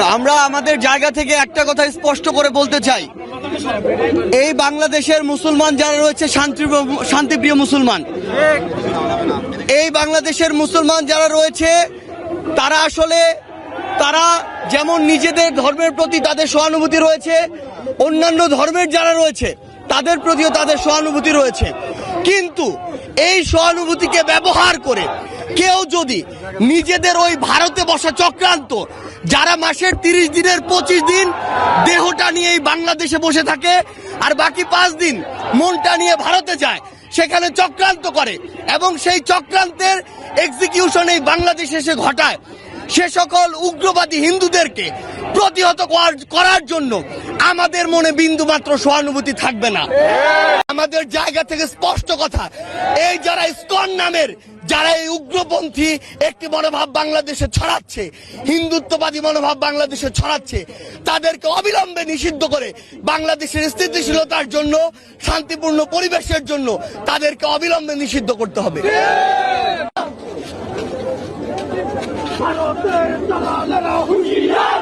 আমরা আমাদের জায়গা থেকে একটা কথা স্পষ্ট করে বলতে চাই। এই বাংলাদেশের মুসলমান যারা রয়েছে, শান্তি শান্তিপ্রিয় মুসলমান, এই বাংলাদেশের মুসলমান যারা রয়েছে, তারা আসলে, তারা যেমন নিজেদের ধর্মের প্রতি তাদের সহানুভূতি রয়েছে, অন্যান্য ধর্মের যারা রয়েছে, তাদের প্রতিও তাদের সহানুভূতি রয়েছে। কিন্তু এই সহানুভূতিকে ব্যবহার করে কেউ যদি নিজেদের ওই ভারতে বসা চক্রান্ত যারা মাসের তিরিশ দিনের পঁচিশ দিন দেহটা নিয়ে এই বাংলাদেশে বসে থাকে, আর বাকি পাঁচ দিন মনটা নিয়ে ভারতে যায়, সেখানে চক্রান্ত করে এবং সেই চক্রান্তের এক্সিকিউশন এই বাংলাদেশে এসে ঘটায়। সে সকল উগ্রবাদী হিন্দুদেরকে প্রতিহত করার- জন্য আমাদের মনে বিন্দু মাত্র সহানুভূতি থাকবে না। আমাদের জায়গা থেকে স্পষ্ট কথা, এই যারা ইসকন নামের, যারা এই উগ্রপন্থী একটি মনোভাব বাংলাদেশে ছড়াচ্ছে, হিন্দুত্ববাদী মনোভাব বাংলাদেশে ছড়াচ্ছে, তাদেরকে অবিলম্বে নিষিদ্ধ করে বাংলাদেশের স্থিতিশীলতার জন্য, শান্তিপূর্ণ পরিবেশের জন্য তাদেরকে অবিলম্বে নিষিদ্ধ করতে হবে। তিনি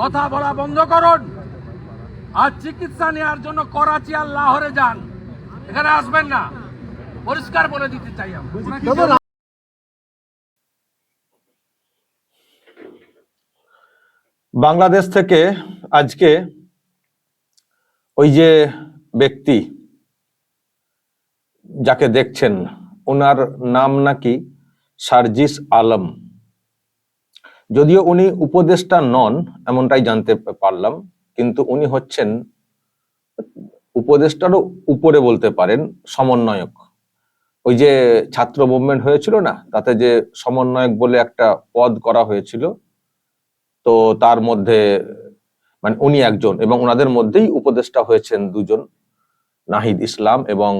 কথা বলা বন্ধ করুন। আর চিকিৎসা নেওয়ার জন্য করাচি আর লাহোরে যান। এখানে আসবেন না। পরিষ্কার বলে দিতে চাই আমরা বাংলাদেশ থেকে আজকে ওই যে ব্যক্তি যাকে দেখছেন ওনার নাম নাকি সার্জিস আলম। যদিও উনি উপদেষ্টা নন, এমনটাই জানতে পারলাম, কিন্তু উনি হচ্ছেন উপদেষ্টারও উপরে বলতে পারেন সমন্বয়ক। ওই যে ছাত্র মুভমেন্ট হয়েছিল না, তাতে যে সমন্বয়ক বলে একটা পদ করা হয়েছিল, তো তার মধ্যে মানে উনি একজন এবং ওনাদের মধ্যেই উপদেষ্টা হয়েছেন দুজন, নাহিদ ইসলাম এবং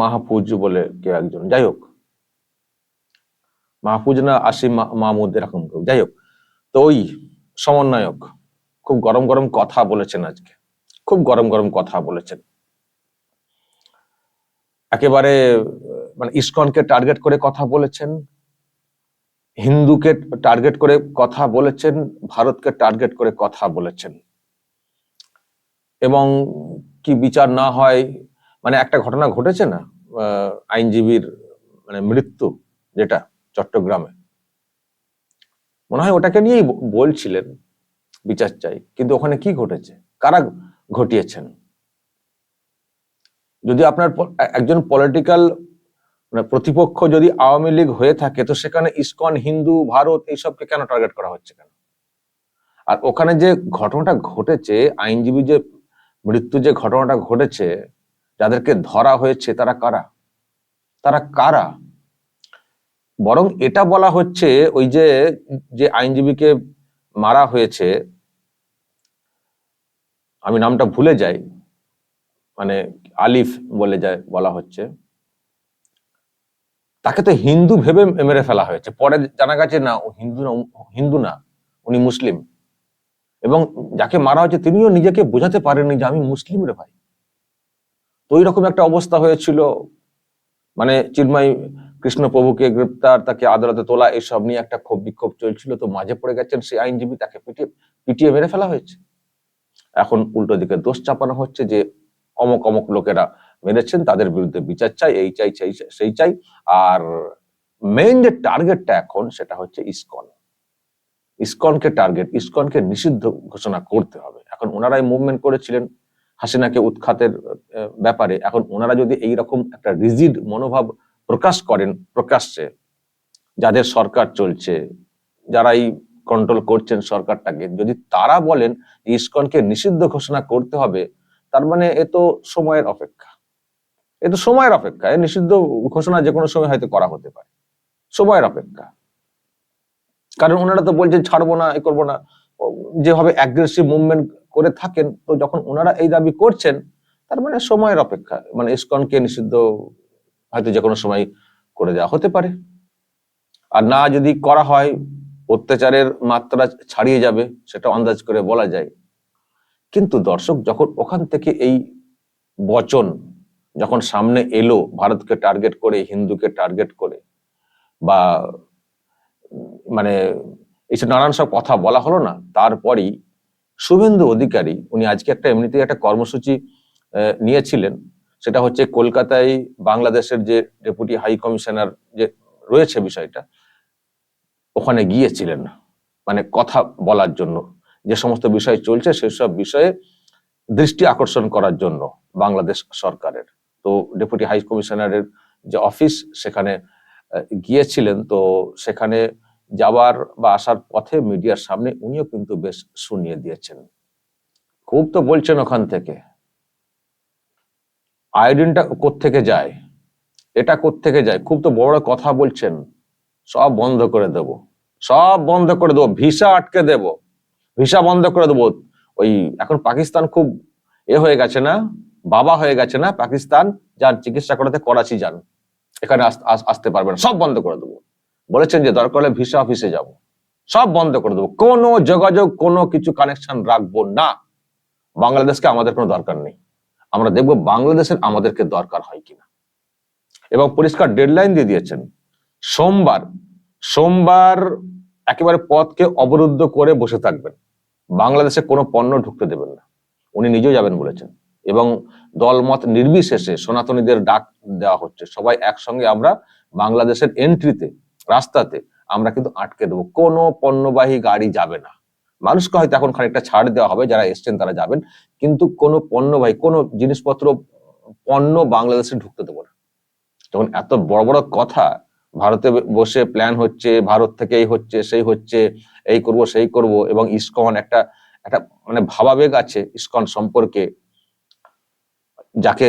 মাহফুজ বলে কে একজন। যাই হোক মাহফুজ না আসিম মাহমুদ এরকম কেউ। যাই হোক, তো ওই সমন্বয়ক খুব গরম গরম কথা বলেছেন আজকে। খুব গরম গরম কথা বলেছেন। একেবারে মানে ইসকনকে টার্গেট করে কথা বলেছেন, হিন্দুকে টার্গেট করে কথা বলেছেন, ভারতকে টার্গেট করে কথা বলেছেন। এবং কি বিচার না হয় মানে একটা ঘটনা ঘটেছে না আইনজীবীর মানে মৃত্যু যেটা চট্টগ্রামে। মনে হয় ওটাকে নিয়েই বলছিলেন বিচার চাই। কিন্তু ওখানে কি ঘটেছে? কারা ঘটিয়েছেন? যদি আপনার একজন পলিটিক্যাল মানে প্রতিপক্ষ যদি আওয়ামী লীগ হয়ে থাকে, তো সেখানে ইসকন, হিন্দু, ভারত এইসবকে কেন টার্গেট করা হচ্ছে কেন? আর ওখানে যে ঘটনাটা ঘটেছে, আইনজীবী যে মৃত্যু যে ঘটনাটা ঘটেছে, যাদেরকে ধরা হয়েছে, তারা কারা? তারা কারা? বরং এটা বলা হচ্ছে ওই যে যে আইনজীবীকে মারা হয়েছে, আমি নামটা ভুলে যাই মানে আলিফ বলে যায় বলা হচ্ছে। তাকে তো হিন্দু ভেবে মেরে ফেলা হয়েছে। পরে জানা গেছে না, ও হিন্দু না হিন্দু না, উনি মুসলিম। এবং যাকে মারা হয়েছে তিনিও নিজেকে বোঝাতে পারেননি যে আমি মুসলিম রে ভাই। তো ওই রকম একটা অবস্থা হয়েছিল। মানে চিন্ময় কৃষ্ণ প্রভুকে গ্রেপ্তার তাকে আদালতে তোলা এসব নিয়ে একটা ক্ষোভ বিক্ষোভ চলছিল। তো মাঝে পড়ে গেছেন সেই আইনজীবী তাকে পিটিয়ে পিটিয়ে মেরে ফেলা হয়েছে। এখন উল্টো দিকে দোষ চাপানো হচ্ছে যে অমক অমক লোকেরা মেরেছেন তাদের বিরুদ্ধে বিচার চাই এই চাই চাই, সেই চাই। আর মেইন যে টার্গেটটা এখন সেটা হচ্ছে ইসকন। ইসকনকে টার্গেট ইসকনকে নিষিদ্ধ ঘোষণা করতে হবে। এখন ওনারাই মুভমেন্ট করেছিলেন হাসিনাকে উৎখাতের ব্যাপারে। এখন ওনারা যদি এই রকম একটা রিজিড মনোভাব প্রকাশ করেন, প্রকাশ্যে। যাদের সরকার চলছে, যারাই কন্ট্রোল করছেন সরকারটাকে, যদি তারা বলেন ইসকনকে নিষিদ্ধ ঘোষণা করতে হবে, তার মানে এ তো সময়ের অপেক্ষা। এ তো সময়ের অপেক্ষা। এ নিষিদ্ধ ঘোষণা যে কোনো সময় হয়তো করা হতে পারে। সময়ের অপেক্ষা। কারণ ওনারা তো বলছেন ছাড়বো না, এ করব না। যেভাবে অ্যাগ্রেসিভ মুভমেন্ট করে থাকেন, তো যখন ওনারা এই দাবি করছেন, তার মানে সময়ের অপেক্ষা। মানে ইসকনকে নিষিদ্ধ হয়তো যে কোনো সময় করে দেওয়া হতে পারে। আর না যদি করা হয়, অত্যাচারের মাত্রা ছাড়িয়ে যাবে সেটা আন্দাজ করে বলা যায়। কিন্তু দর্শক, যখন ওখান থেকে এই বচন যখন সামনে এলো, ভারতকে টার্গেট করে, হিন্দুকে টার্গেট করে, বা মানে এইসব নানান সব কথা বলা হলো না, তারপরই শুভেন্দু অধিকারী, উনি আজকে একটা এমনিতেই একটা কর্মসূচি নিয়েছিলেন। সেটা হচ্ছে কলকাতায় বাংলাদেশের যে ডেপুটি হাই কমিশনার যে রয়েছে বিষয়টা, ওখানে গিয়েছিলেন। মানে কথা বলার জন্য। যে সমস্ত বিষয় চলছে সেসব বিষয়ে দৃষ্টি আকর্ষণ করার জন্য বাংলাদেশ সরকারের। তো ডেপুটি হাই কমিশনারের যে অফিস সেখানে গিয়েছিলেন। তো সেখানে যাওয়ার বা আসার পথে মিডিয়ার সামনে উনিও কিন্তু বেশ শুনিয়ে দিয়েছেন। খুব তো বলছেন ওখান থেকে। আয়োডিনটা কোত্থেকে যায়? এটা কোত্থেকে যায়? খুব তো বড় কথা বলছেন। সব বন্ধ করে দেব। সব বন্ধ করে দেবো। ভিসা আটকে দেব। ভিসা বন্ধ করে দেবো। ওই, এখন পাকিস্তান খুব এ হয়ে গেছে না? বাবা হয়ে গেছে না? পাকিস্তান? যান, চিকিৎসা করাতে করাচি যান। এখানে আস- আস- আসতে পারবেন সব বন্ধ করে দেবো। বলেছেন যে দরকার হলে ভিসা অফিসে যাব। সব বন্ধ করে দেবো। কোনো যোগাযোগ, কোনো কিছু কানেকশন রাখব না। বাংলাদেশকে আমাদের কোনো দরকার নেই। আমরা দেখব বাংলাদেশের আমাদেরকে দরকার হয় কিনা। এবং পরিষ্কার ডেডলাইন দিয়ে দিয়েছেন। সোমবার সোমবার একেবারে পথকে অবরুদ্ধ করে বসে থাকবেন। বাংলাদেশে কোনো পণ্য ঢুকতে দেবেন না। উনি নিজেও যাবেন বলেছেন। এবং দলমত নির্বিশেষে সনাতনীদের ডাক দেওয়া হচ্ছে। সবাই একসঙ্গে আমরা বাংলাদেশের এন্ট্রিতে রাস্তাতে আমরা কিন্তু আটকে দেবো। কোনো পণ্যবাহী গাড়ি যাবে না। মানুষকে হয়তো এখন খানিকটা ছাড় দেওয়া হবে, যারা এসছেন তারা যাবেন। কিন্তু কোনো পণ্য পণ্যবাহী কোনো জিনিসপত্র, পণ্য বাংলাদেশে ঢুকতে দেবো না। যখন এত বড় বড় কথা, ভারতে বসে প্ল্যান হচ্ছে, ভারত থেকে এই হচ্ছে, সেই হচ্ছে, এই করব, সেই করব, এবং ইসকন একটা একটা মানে ভাবাবেগ আছে ইসকন সম্পর্কে। যাকে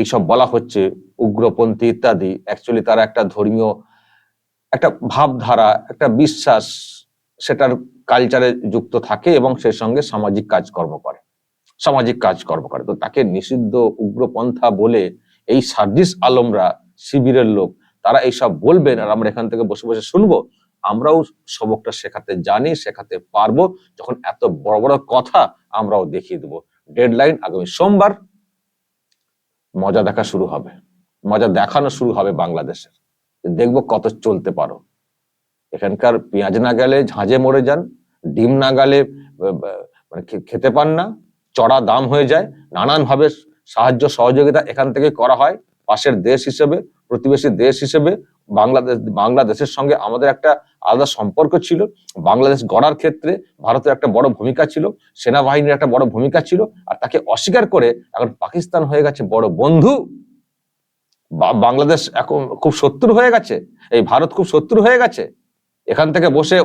এইসব বলা হচ্ছে উগ্রপন্থী ইত্যাদি অ্যাকচুয়ালি তারা একটা ধর্মীয় একটা ভাবধারা, একটা বিশ্বাস, সেটার কালচারে যুক্ত থাকে এবং সেই সঙ্গে সামাজিক কাজকর্ম করে। সামাজিক কাজকর্ম করে। তো তাকে নিষিদ্ধ উগ্রপন্থা বলে এই সার্জিস আলমরা, শিবিরের লোক, তারা এইসব বলবেন আর আমরা এখান থেকে বসে বসে শুনব। আমরাও সবকটা শেখাতে জানি, শেখাতে পারব। যখন এত বড় বড় কথা আমরাও দেখিয়ে দেবো। ডেডলাইন আগামী সোমবার। মজা দেখা শুরু হবে। মজা দেখানো শুরু হবে বাংলাদেশের। দেখব কত চলতে পারো। এখানকার পেঁয়াজ না গেলে ঝাঁঝে মরে যান। ডিম না গেলে মানে খেতে পান না, চড়া দাম হয়ে যায় নানান ভাবে সাহায্য সহযোগিতা এখান থেকে করা হয়। পাশের দেশ হিসেবে, প্রতিবেশী দেশ হিসেবে, বাংলাদেশ, বাংলাদেশের সঙ্গে আমাদের একটা আলাদা সম্পর্ক ছিল। বাংলাদেশ গড়ার ক্ষেত্রে ভারতের একটা বড় ভূমিকা ছিল, সেনাবাহিনীর একটা বড় ভূমিকা ছিল, আর তাকে অস্বীকার করে এখন পাকিস্তান হয়ে গেছে বড় বন্ধু। বাংলাদেশ এখন খুব শত্রু হয়ে গেছে, এই ভারত খুব শত্রু হয়ে গেছে। এখান থেকে বসে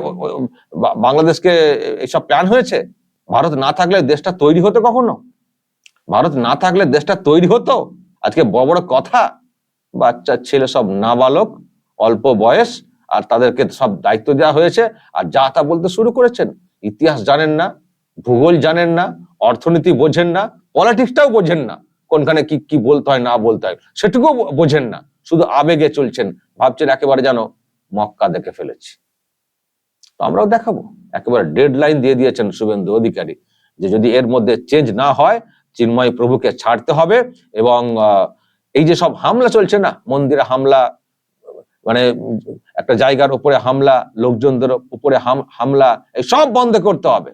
বাংলাদেশকে এইসব প্ল্যান হয়েছে? ভারত না থাকলে দেশটা তৈরি হতো কখনো? ভারত না থাকলে দেশটা তৈরি হতো? আজকে বড় বড় কথা। বাচ্চা, ছেলে সব নাবালক, অল্প বয়স, আর তাদেরকে সব দায়িত্ব দেওয়া হয়েছে। আর যা তা বলতে শুরু করেছেন, ইতিহাস জানেন না, ভূগোল জানেন না, অর্থনীতি বোঝেন না, পলিটিক্সটাও বোঝেন না, কোনখানে কি কি বলতে হয়, না বলতে হয়, সেটুকুও বোঝেন না। শুধু আবেগে চলছেন, ভাবছেন একেবারে যেন মক্কা দেখে ফেলেছি। আমরাও দেখাবো। একেবারে ডেড লাইন দিয়ে দিয়েছেন শুভেন্দু অধিকারী যে যদি এর মধ্যে চেঞ্জ না হয়, চিন্ময় প্রভুকে ছাড়তে হবে এবং এই যে সব হামলা চলছে না, মন্দিরে হামলা মানে একটা জায়গার উপরে হামলা, লোকজনদের উপরে হাম- হামলা, এই সব বন্ধ করতে হবে।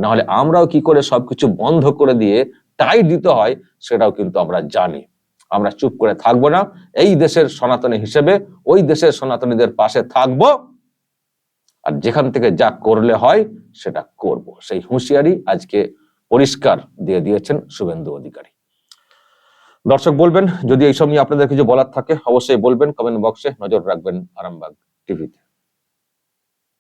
না হলে আমরাও কি করে সবকিছু বন্ধ করে দিয়ে টাই দিতে হয়, সেটাও কিন্তু আমরা জানি। আমরা চুপ করে থাকব না। এই দেশের সনাতনী হিসেবে ওই দেশের সনাতনীদের পাশে থাকব। আর যেখান থেকে যা করলে হয়, সেটা করব। সেই হুঁশিয়ারি আজকে পরিষ্কার দিয়ে দিয়েছেন শুভেন্দু অধিকারী। দর্শক বলবেন, যদি এইসব নিয়ে আপনাদের কিছু বলার থাকে, অবশ্যই বলবেন, কমেন্ট বক্সে নজর রাখবেন আরামবাগ টিভিতে।